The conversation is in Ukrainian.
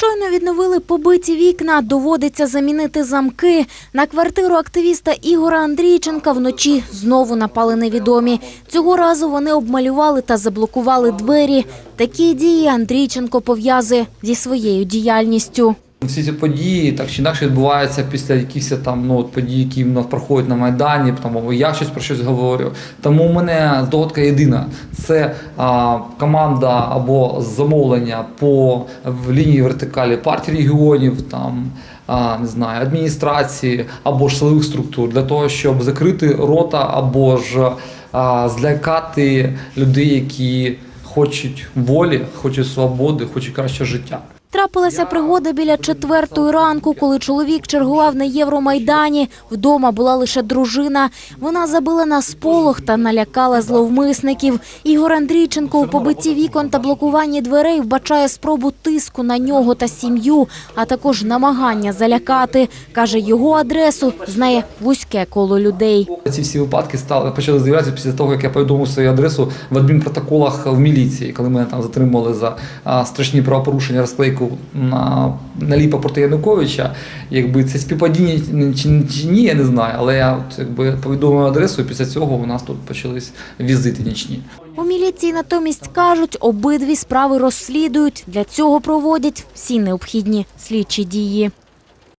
Щойно відновили побиті вікна, доводиться замінити замки. На квартиру активіста Ігора Андрійченка вночі знову напали невідомі. Цього разу вони обмалювали та заблокували двері. Такі дії Андрійченко пов'язує зі своєю діяльністю. Всі ці події так чи інакше відбуваються після якихось там ну от подій, які нас проходять на майдані, там або я щось про щось говорю. Тому у мене здогадка єдина: це а, команда або замовлення по в лінії вертикалі партії регіонів, там а, не знаю, адміністрації або ж силових структур для того, щоб закрити рота або ж а, злякати людей, які хочуть волі, хочуть свободи, хочуть кращого життя. Трапилася пригода біля четвертої ранку, коли чоловік чергував на Євромайдані. Вдома була лише дружина. Вона забила на сполох та налякала зловмисників. Ігор Андрійченко у побитті вікон та блокуванні дверей вбачає спробу тиску на нього та сім'ю, а також намагання залякати. Каже, його адресу знає вузьке коло людей. Ці всі випадки стали почали з'являтися після того, як я повідомив свою адресу в адмінпротоколах в міліції, коли мене там затримали за страшні правопорушення розклейку на наліпа проти Януковича. Якби це співпадіння чи, чи ні, я не знаю. Але я от, якби повідомив адресу, після цього у нас тут почались візити нічні. У міліції натомість кажуть, обидві справи розслідують. Для цього проводять всі необхідні слідчі дії.